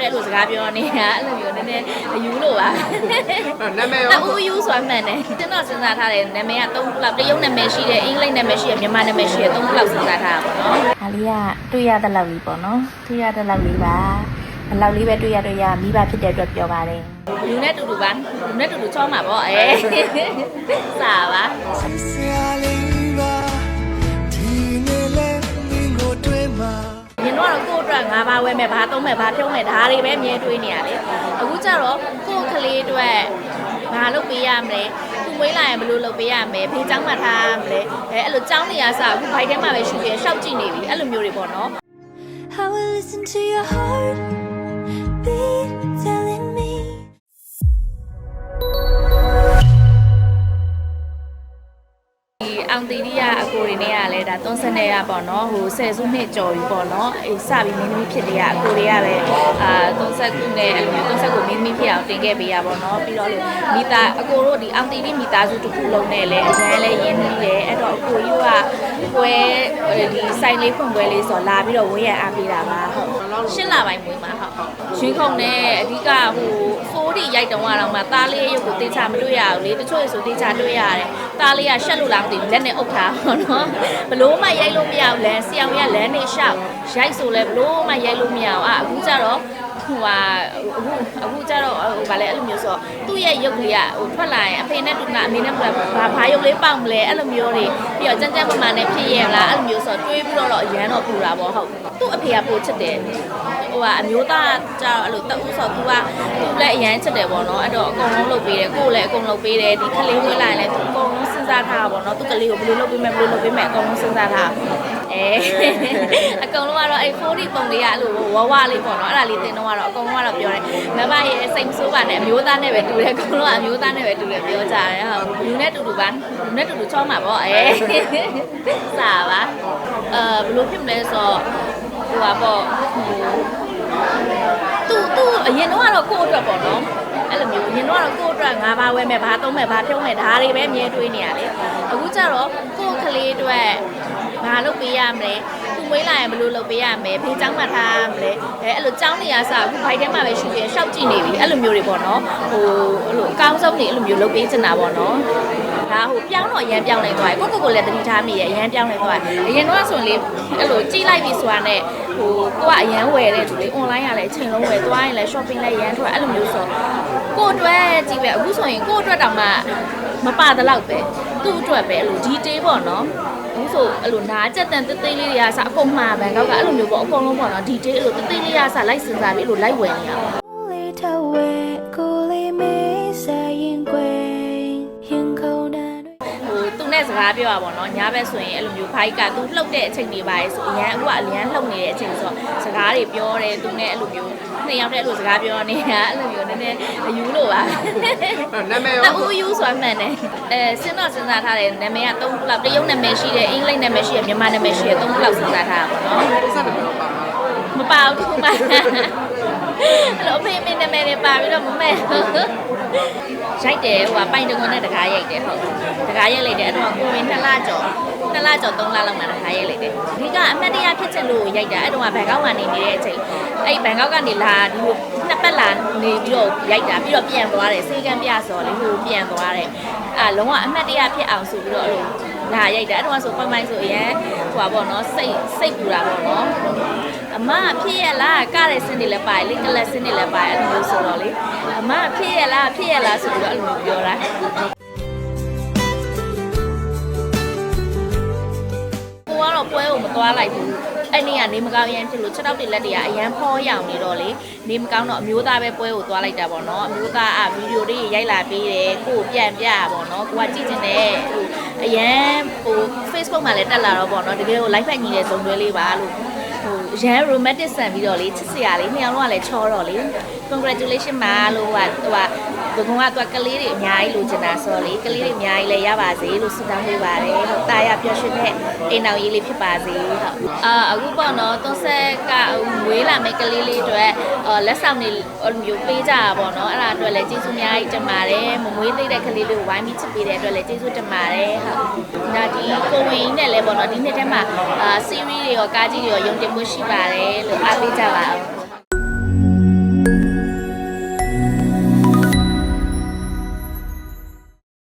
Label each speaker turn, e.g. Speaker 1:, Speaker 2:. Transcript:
Speaker 1: တည်းအဲ့လိုစကားပြောနေတာအဲ့လိုမျိုးနည်းနည်းအယူလို့ပါ
Speaker 2: နာမည်
Speaker 1: အ
Speaker 2: ရောူ
Speaker 1: ယူဆိုတာမှန်တယ်ကျွန်တော်စဉ်းစားထားတယ်နာမည်က၃ခုလောက်တရုတ်နာမည်ရှိတယ်အင်္ဂလိပ်နာမည်ရှိတယ်မြန်မာနာမည်ရှိတယ်၃ခုလောက်စဉ်းစားထားတာပေါ့နော်ဒါလေးကတွေ့ရတဲ့လောက်လေးပေါ့နော်တွေ့ရတဲ့လောက်လေးပါဘလောက်လေးပဲတွေ့ရတွေ့ရမိဘဖြစ်တဲ့အတွက်ပြောပါတယ်လူနဲ့တူတူပါလူနဲ့တူတူချောမှာပေါ့အဲစာပါ
Speaker 3: ဆရာလေးပါ တို့ကတော့
Speaker 1: ကိုယ့်အတွက်ငါးပါးဝဲမယ်ဘာသုံးမယ်ဘာဖြုံးမယ်ဒါတွေပဲအမြဲတွေးနေရလေအခုကျတော့ကိုယ့်ကလေးအတွက်ဘာလုပ်ပေးရမလဲသူမွေးလာရင်ဘယ်လိုလုပ်ပေးရမလဲဖေးចောင်းမှထားမလဲအဲအဲ့လိုចောင်းနေရစအခုဘိုက်ထဲမှာပဲရှူပြရှောက်ကြည့်နေပြီအဲ့လိုမျိုးတွေပေါ့နော်
Speaker 4: How I listen to your heart beat
Speaker 1: င်တီရီကအကိုတွေနဲ့ကလည်းဒါသွန်းစနေရပေါ့နော်ဟိုဆယ်စုနှစ်ကျော်ပြီပေါ့နော်အေးစပြီးမင်းသမီးဖြစ်တဲ့အကိုတွေကပဲအာသွန်းဆက်ကုနဲ့အဲ့လိုမျိုးသွန်းဆက်ကိုမင်းသမီးဖြစ်အောင်တင်ခဲ့ပေးရပေါ့နော်ပြီးတော့လို့မိသားအကိုတို့ဒီအောင်တီရီမိသားစုတစ်ခုလုံးနဲ့လည်းအရန်လည်းရင်းနှီးတယ်အဲ့တော့အကိုကြီးကပွဲဒီဆိုင်လေးဖွင့်ပွဲလေးဆိုလာပြီးတော့ဝင်းရအားပေးတာပါဟုတ်ရှင်းလာပိုင်းမွေးမှာဟုတ်ရင်းခုန်နဲ့အဓိကဟိုဖိုးဒီရိုက်တုံးကတော့မှသားလေးရုပ်ကိုတေချာမတွေ့ရဘူးလေတချို့ဆိုတေချာတွေ့ရတယ် သားလေးကရှက်လို့လားမသိဘူးလက်နဲ့အုပ်ထားပေါ့နော်ဘလို့မှရိုက်လို့မရဘူးလဲဆရာဝန်ကလမ်းနေရှောက်ရိုက်ဆိုလဲဘလို့မှရိုက်လို့မရအောင်အာအခုကျတော့ဟိုဟာအခုအခုကျတော့ဟိုဗာလဲအဲ့လိုမျိုးဆိုသူ့ရဲ့ရုပ်ကလေးကဟိုထွက်လာရင်အဖေနဲ့တူနာအမေနဲ့တူနာဘာဘာရုပ်လေးပေါက်မလဲအဲ့လိုမျိုးတွေပြီးတော့ကြမ်းကြမ်းပမာနဲ့ဖြစ်ရဲ့လားအဲ့လိုမျိုးဆိုတွေးပြီးတော့တော့အရန်တော့ပူတာပေါ့ဟုတ်သူ့အဖေကပိုချစ်တယ် ဟိုကအမျိုးသားကျတော့အဲ့လိုတအူးဆိုသူကသူလည်းအရန်ချစ်တယ်ပေါ့နော်အဲ့တော့အကုန်လုံးလုပ်ပေးတယ်ကိုယ်လည်းအကုန်လုပ်ပေးတယ်ဒီခလေးဝင်လာရင်လည်းသူအကုန်လုံးစဉ်းစားထားတာပေါ့နော်သူကလေးကိုဘယ်လိုလုပ်ပေးမယ်ဘယ်လိုလုပ်ပေးမယ်အကုန်လုံးစဉ်းစားထားအဲအကုန်လုံးကတော့အဲ့40ပုံလေးကအဲ့လိုဝဝလေးပေါ့နော်အဲ့ဒါလေးတင်တော့ကတော့အကုန်လုံးကတော့ပြောတယ်မမရဲ့စိတ်မဆိုးပါနဲ့အမျိုးသားနဲ့ပဲတူတယ်အကုန်လုံးကအမျိုးသားနဲ့ပဲတူတယ်ပြောကြတယ်ဟုတ်လူနဲ့တူတူပါလူနဲ့တူတူချောမှာပေါ့အဲစာပါအဲဘယ်လိုဖြစ်မလဲဆိုတော့ဟိုပါပေါ့ဟို သူသူအရင်တော့ကတော့ကိုယ့်အတွက်ပေါ့နော်အဲ့လိုမျိုးအရင်တော့ကတော့ကိုယ့်အတွက်ငါဘာဝဲမဲ့ဘာသုံးမဲ့ဘာပြုံးမဲ့ဒါတွေပဲအမြဲတွေးနေရလေအခုကျတော့ကိုယ့်ကလေးအတွက်ဘာလုပ်ပေးရမလဲသူမွေးလာရင်ဘယ်လိုလုပ်ပေးရမလဲဖေးចောင်းမှထားမလဲအဲအဲ့လိုចောင်းနေရစအခုဘိုက်ထဲမှာပဲရှူပြန်ရှောက်ကြည့်နေပြီအဲ့လိုမျိုးတွေပေါ့နော်ဟိုအဲ့လိုအကောင်းဆုံးနေအဲ့လိုမျိုးလုပ်ပေးချင်တာပေါ့နော် ဟိုပြောင်းတော့ရမ်းပြောင်းနေသွားတယ်ကိုကိုကိုလည်းတတိထားမိရရမ်းပြောင်းနေသွားတယ်အရင်တော့ဆိုရင်လေအဲ့လိုကြည့်လိုက်ပြီဆိုတာနဲ့ဟိုကိုကအရန်ဝယ်တဲ့သူလေ online ကလည်းအချိန်လုံးဝယ်သွားရင်လည်း shopping လည်းရမ်းထွက်အဲ့လိုမျိုးဆိုကိုအတွက်ကြည့်ပဲအခုဆိုရင်ကိုအတွက်တောင်မှမပါတဲ့လောက်ပဲသူ့အတွက်ပဲအဲ့လို detail ပေါ့နော်အခုဆိုအဲ့လိုနားကြက်တန်သေးသေးလေးတွေကစအကုန်မှာဘန်ကောက်ကအဲ့လိုမျိုးပေါ့အကုန်လုံးပေါ့နော် detail အဲ့လိုသေးသေးလေးကစလိုက်စဉ်းစားပြီးအဲ့လိုလိုက်ဝယ်နေရပါ ကားပြောရပါတော့ညဘက်ဆိုရင်အဲ့လိုမျိုးဖိုက်ကသူလှုပ်တဲ့အချိန်တွေပါလေဆိုအရန်အခုကအရန်လှုပ်နေတဲ့အချိန်ဆိုတော့စကားတွေပြောတယ်သူနဲ့အဲ့လိုမျိုးနှစ်ယောက်တည်းအဲ့လိုစကားပြောနေတာအဲ့လိုမျိုးနည်းနည်းအယူလို့ပါ
Speaker 2: နာမည်
Speaker 1: အ
Speaker 2: ရောူ
Speaker 1: ယူဆိုတာမှန်တယ်အဲစဉ်းတော့စဉ်းစားထားတယ်နာမည်က၃ခုလောက်တရုတ်နာမည်ရှိတယ်အင်္ဂလိပ်နာမည်ရှိတယ်မြန်မာနာမည်ရှိတယ်၃ခုလောက်စဉ်းစားထားတာပေါ့နော်
Speaker 2: စက်တယ်ဘယ်လိုပါမှာလဲ
Speaker 1: မပါဘူးခုမှ အဲ့လိုအဖေအမေနာမည်တွေပါပြီးတော့မမဲ့ရိုက်တယ်ဟိုကပိုင်တကွန်နဲ့တကားရိုက်တယ်ဟုတ်တကားရိုက်လိုက်တယ်အဲ့တော့ကိုဝင်2လကျော်2လကျော်3လလောက်မှတကားရိုက်လိုက်တယ်အဓိကအမှတ်တရဖြစ်ချင်လို့ရိုက်တာအဲ့တော့ကဘန်ကောက်ကနေနေတဲ့အချိန်အဲ့ဘန်ကောက်ကနေလာဒီလိုနှစ်ပတ်လာနေပြီးတော့ရိုက်တာပြီးတော့ပြန်သွားတယ်စေကံပြဆိုလေဟိုပြန်သွားတယ်အဲ့လုံးဝအမှတ်တရဖြစ်အောင်ဆိုပြီးတော့အဲ့လို လာရိုက်တာအဲ့တော့ဆိုပိုင်ပိုင်ဆိုအရင်ဟိုပါပေါ့နော်စိတ်စိတ်ပူတာပေါ့နော်အမဖြစ်ရလားကတဲ့စင်းတွေလည်းပါတယ်လေကလပ်စင်းတွေလည်းပါတယ်အဲ့လိုမျိုးဆိုတော့လေအမဖြစ်ရလားဖြစ်ရလားဆိုပြီးတော့အဲ့လိုမျိုးပြောတာကိုကတော့ပွဲကိုမသွားလိုက်ဘူး အဲ့နေ့ကနေမကောင်းရမ်းဖြစ်လို့ချက်တော့တွေလက်တွေကအရန်ဖောရောင်နေတော့လေနေမကောင်းတော့အမျိုးသားပဲပွဲကိုသွားလိုက်တာပေါ့နော်အမျိုးသားအဗီဒီယိုလေးရိုက်လာပေးတယ်ကိုကိုပြန်ပြပါပေါ့နော်ကိုကကြည့်ချင်တယ်ဟိုအရန်ဟို Facebook မှာလည်းတက်လာတော့ပေါ့နော်တကယ်ကို live ဖက်ညီတဲ့ဇုံတွဲလေးပါလို့ဟိုရန် romantic ဆန်ပြီးတော့လေချစ်စရာလေးနှစ်ယောက်လုံးကလည်းချောတော့လေ congratulation ပါလို့ဟာဟိုဟာ ဘကုံကသူကကလေးတွေအများကြီးလိုချင်တာဆိုတော့လေကလေးတွေအများကြီးလည်းရပါစေလို့ဆုတောင်းပေးပါတယ်ဟုတ်တာရပျော်ရွှင်တဲ့အိမ်တော်ရေးလေးဖြစ်ပါစေဟုတ်အာအခုပေါ့နော်သွန်ဆက်ကမွေးလာမယ့်ကလေးလေးတွေလက်ဆောင်တွေအဲ့လိုမျိုးပေးကြတာပေါ့နော်အဲ့ဒါအတွက်လည်းကျေးဇူးအများကြီးတင်ပါတယ်မမွေးသေးတဲ့ကလေးလေးကိုဝိုင်းပြီးချစ်ပေးတဲ့အတွက်လည်းကျေးဇူးတင်ပါတယ်ဟုတ်ဒါဒီကိုဝင်ကြီးနဲ့လည်းပေါ့နော်ဒီနှစ်ထဲမှာအာ series တွေရောကားကြီးတွေရောယုံကြည်မှုရှိပါတယ်လို့အားပေးကြပါအောင်